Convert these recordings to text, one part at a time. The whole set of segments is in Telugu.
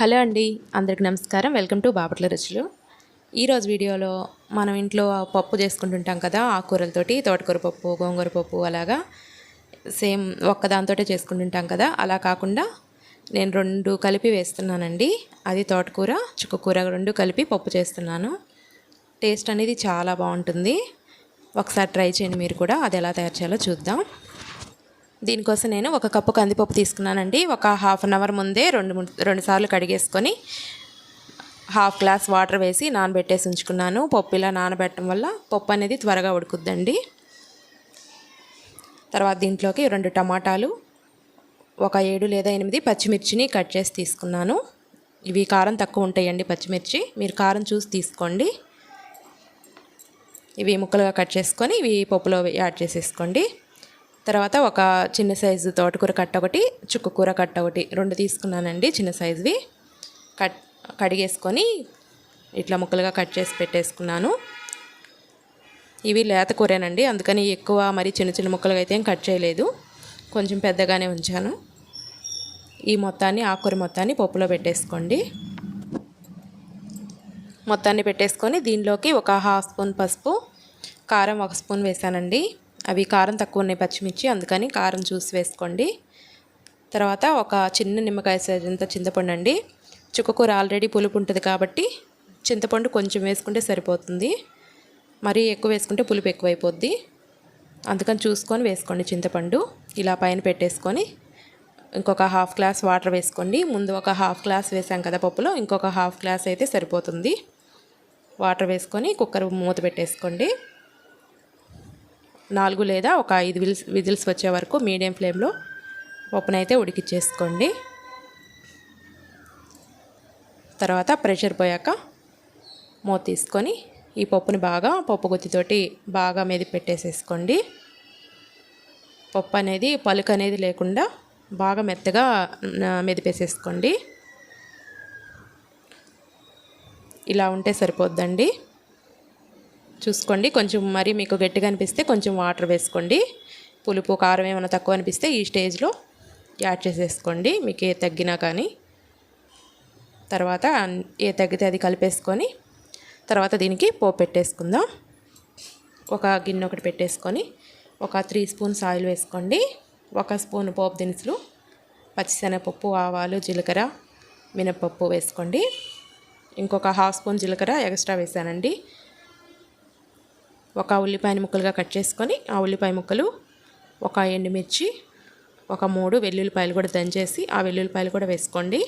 హలో అండి అందరికి నమస్కారం. వెల్కమ్ టు బాపట్ల రుచులు. ఈరోజు వీడియోలో మనం ఇంట్లో పప్పు చేసుకుంటుంటాం కదా ఆకుకూరలతోటి తోటకూర పప్పు గోంగూర పప్పు అలాగా సేమ్ ఒక్కదాంతో చేసుకుంటుంటాం కదా. అలా కాకుండా నేను రెండు కలిపి వేస్తున్నానండి. అది తోటకూర చుక్కకూర రెండు కలిపి పప్పు చేస్తున్నాను. టేస్ట్ అనేది చాలా బాగుంటుంది. ఒకసారి ట్రై చేయండి మీరు కూడా. అది ఎలా తయారు చేయాలో చూద్దాం. దీనికోసం నేను ఒక కప్పు కందిపప్పు తీసుకున్నానండి. ఒక హాఫ్ అన్ అవర్ ముందే రెండు రెండు సార్లు కడిగేసుకొని హాఫ్ గ్లాస్ వాటర్ వేసి నానబెట్టేసి ఉంచుకున్నాను. పప్పు ఇలా నానబెట్టడం వల్ల పప్పు అనేది త్వరగా ఉడుకుద్దండి. తర్వాత దీంట్లోకి రెండు టమాటాలు ఒక ఏడు లేదా ఎనిమిది పచ్చిమిర్చిని కట్ చేసి తీసుకున్నాను. ఇవి కారం తక్కువ ఉంటాయండి పచ్చిమిర్చి. మీరు కారం చూసి తీసుకోండి. ఇవి ముక్కలుగా కట్ చేసుకొని ఇవి పప్పులో యాడ్ చేసేసుకోండి. తర్వాత ఒక చిన్న సైజు తోటకూర కట్ట ఒకటి చుక్కకూర కట్ట ఒకటి రెండు తీసుకున్నానండి చిన్న సైజువి. కట్ కడిగేసుకొని ఇట్లా ముక్కలుగా కట్ చేసి పెట్టేసుకున్నాను. ఇవి లేత కూరేనండి అందుకని ఎక్కువ మరి చిన్న చిన్న ముక్కలుగా అయితే ఏం కట్ చేయలేదు. కొంచెం పెద్దగానే ఉంచాను. ఈ మొత్తాన్ని ఆకుకూర మొత్తాన్ని పప్పులో పెట్టేసుకోండి. మొత్తాన్ని పెట్టేసుకొని దీనిలోకి ఒక హాఫ్ స్పూన్ పసుపు కారం ఒక స్పూన్ వేసానండి అవి కారం తక్కువ ఉన్నాయి పచ్చిమిర్చి అందుకని కారం చూసి వేసుకోండి. తర్వాత ఒక చిన్న నిమ్మకాయ సైజంత చింతపండు అండి. చుక్కకూర ఆల్రెడీ పులుపు ఉంటుంది కాబట్టి చింతపండు కొంచెం వేసుకుంటే సరిపోతుంది. మరీ ఎక్కువ వేసుకుంటే పులుపు ఎక్కువైపోద్ది. అందుకని చూసుకొని వేసుకోండి చింతపండు. ఇలా పైన పెట్టేసుకొని ఇంకొక హాఫ్ గ్లాస్ వాటర్ వేసుకోండి. ముందు ఒక హాఫ్ గ్లాస్ వేసాం కదా పప్పులో ఇంకొక హాఫ్ గ్లాస్ అయితే సరిపోతుంది. వాటర్ వేసుకొని కుక్కర్ మూత పెట్టేసుకోండి. నాలుగు లేదా ఒక ఐదు విజిల్స్ విజిల్స్ వచ్చే వరకు మీడియం ఫ్లేమ్లో పప్పునైతే ఉడికిచ్చేసుకోండి. తర్వాత ప్రెషర్ పోయాక మూత తీసుకొని ఈ పప్పుని బాగా పప్పు గుత్తితోటి బాగా మెది పెట్టేసేసుకోండి. పప్పు అనేది పలుకు అనేది లేకుండా బాగా మెత్తగా మెదిపేసేసుకోండి. ఇలా ఉంటే సరిపోద్దండి. చూసుకోండి. కొంచెం మరీ మీకు గట్టిగా అనిపిస్తే కొంచెం వాటర్ వేసుకోండి. పులుపు కారం ఏమైనా తక్కువ అనిపిస్తే ఈ స్టేజ్లో యాడ్ చేసేసుకోండి. మీకు ఏ తగ్గినా కానీ. తర్వాత ఏ తగ్గితే అది కలిపేసుకొని తర్వాత దీనికి పోపు పెట్టేసుకుందాం. ఒక గిన్నె ఒకటి పెట్టేసుకొని ఒక త్రీ స్పూన్స్ ఆయిల్ వేసుకోండి. ఒక స్పూన్ పోపు దినుసులు పచ్చిశనగపప్పు ఆవాలు జీలకర్ర మినపప్పు వేసుకోండి. ఇంకొక హాఫ్ స్పూన్ జీలకర్ర ఎక్స్ట్రా వేసానండి. ఒక ఉల్లిపాయ ముక్కలుగా కట్ చేసుకొని ఆ ఉల్లిపాయ ముక్కలు ఒక ఎండుమిర్చి ఒక మూడు వెల్లుల్లిపాయలు కూడా దంచేసి ఆ వెల్లుల్లిపాయలు కూడా వేసుకోండి.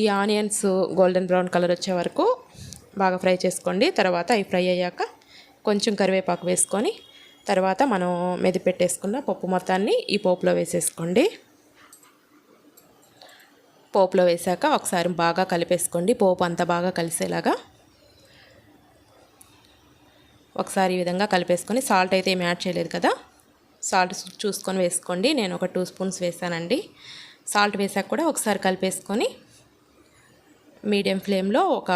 ఈ ఆనియన్స్ గోల్డెన్ బ్రౌన్ కలర్ వచ్చే వరకు బాగా ఫ్రై చేసుకోండి. తర్వాత అవి ఫ్రై అయ్యాక కొంచెం కరివేపాకు వేసుకొని తర్వాత మనం మెది పెట్టేసుకున్న పప్పు మొత్తాన్ని ఈ పోపులో వేసేసుకోండి. పోపులో వేసాక ఒకసారి బాగా కలిపేసుకోండి. పోపు అంతా బాగా కలిసేలాగా ఒకసారి ఈ విధంగా కలిపేసుకొని సాల్ట్ అయితే ఏమి యాడ్ చేయలేదు కదా. సాల్ట్ చూసుకొని వేసుకోండి. నేను ఒక టూ స్పూన్స్ వేసానండి. సాల్ట్ వేసాక కూడా ఒకసారి కలిపేసుకొని మీడియం ఫ్లేమ్లో ఒక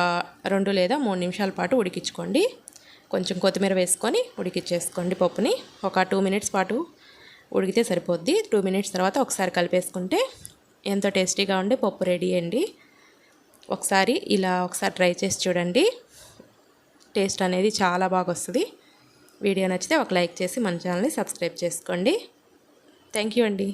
రెండు లేదా మూడు నిమిషాల పాటు ఉడికించుకోండి. కొంచెం కొత్తిమీర వేసుకొని ఉడికిచ్చేసుకోండి పప్పుని. ఒక టూ మినిట్స్ పాటు ఉడికితే సరిపోద్ది. టూ మినిట్స్ తర్వాత ఒకసారి కలిపేసుకుంటే ఎంతో టేస్టీగా ఉండే పప్పు రెడీ అండి. ఒకసారి ఇలా ఒకసారి ట్రై చేసి చూడండి. టేస్ట్ అనేది చాలా బాగా వస్తుంది. వీడియో నచ్చితే ఒక లైక్ చేసి మన ఛానల్ని సబ్స్క్రైబ్ చేసుకోండి. థ్యాంక్ యూ అండి.